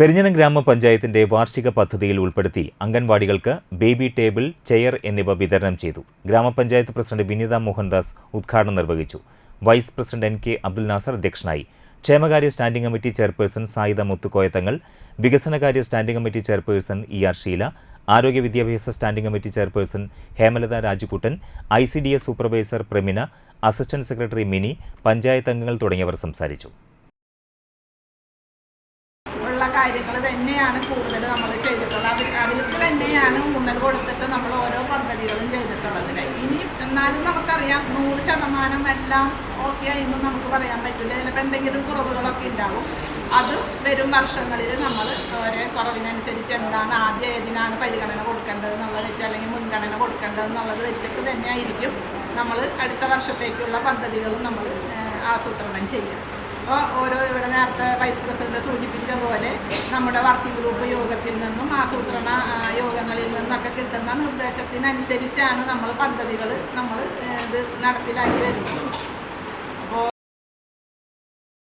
പെരിഞ്ഞനം ഗ്രാമപഞ്ചായത്തിന്റെ വാർഷിക പദ്ധതിയിൽ ഉൾപ്പെടുത്തി അംഗൻവാടികൾക്ക് ബേബി ടേബിൾ ചെയർ എന്നിവ വിതരണം ചെയ്തു. ഗ്രാമപഞ്ചായത്ത് പ്രസിഡന്റ് വിനീത മോഹൻദാസ് ഉദ്ഘാടനം നിർവഹിച്ചു. Vice president N K Abdul Nasar അധ്യക്ഷനായി. ക്ഷേമകാര്യ standing committee chairperson Sayida Muthukoyathangal വികസനകാര്യ standing committee chairperson E R Sheela ആരോഗ്യ വിദ്യാഭ്യാസ standing committee chairperson Hemalatha Rajkuttan I C D S supervisor Pramina assistant secretary Mini panchayat അംഗങ്ങൾ തുടങ്ങിയവർ സംസാരിച്ചു. ഉള്ള കാര്യങ്ങൾ തന്നെയാണ് കൂടുതൽ നമ്മൾ ചെയ്തിട്ടുള്ളത്. അവർ അവർക്ക് തന്നെയാണ് ഊന്നൽ കൊടുത്തിട്ട് നമ്മൾ ഓരോ പദ്ധതികളും ചെയ്തിട്ടുള്ളത് ഇനി എന്നാലും നമുക്കറിയാം നൂറ് ശതമാനം എല്ലാം ഓക്കെ ആയിരുന്നു നമുക്ക് പറയാൻ പറ്റില്ല. ചിലപ്പോൾ എന്തെങ്കിലും കുറവുകളൊക്കെ ഉണ്ടാവും. അത് വരും വർഷങ്ങളിൽ നമ്മൾ ഓരോ കുറവിനനുസരിച്ച് എന്താണ് ആദ്യം ഏതിനാണ് പരിഗണന കൊടുക്കേണ്ടത് എന്നുള്ളത് വെച്ച് അല്ലെങ്കിൽ മുൻഗണന കൊടുക്കേണ്ടത് എന്നുള്ളത് വെച്ചിട്ട് തന്നെ ആയിരിക്കും നമ്മൾ അടുത്ത വർഷത്തേക്കുള്ള പദ്ധതികളും നമ്മൾ ആസൂത്രണം ചെയ്യുക. അപ്പോൾ ഓരോ ഇവിടെ നേരത്തെ വൈസ് പ്രസിഡന്റ് സൂചിപ്പിച്ച പോലെ നമ്മുടെ വർക്കിംഗ് ഗ്രൂപ്പ് യോഗത്തിൽ നിന്നും ആസൂത്രണ യോഗങ്ങളിൽ നിന്നൊക്കെ കിട്ടുന്ന നിർദ്ദേശത്തിനനുസരിച്ചാണ് നമ്മൾ പദ്ധതികൾ നമ്മൾ ഇത് നടപ്പിലാക്കി വരുന്നത്.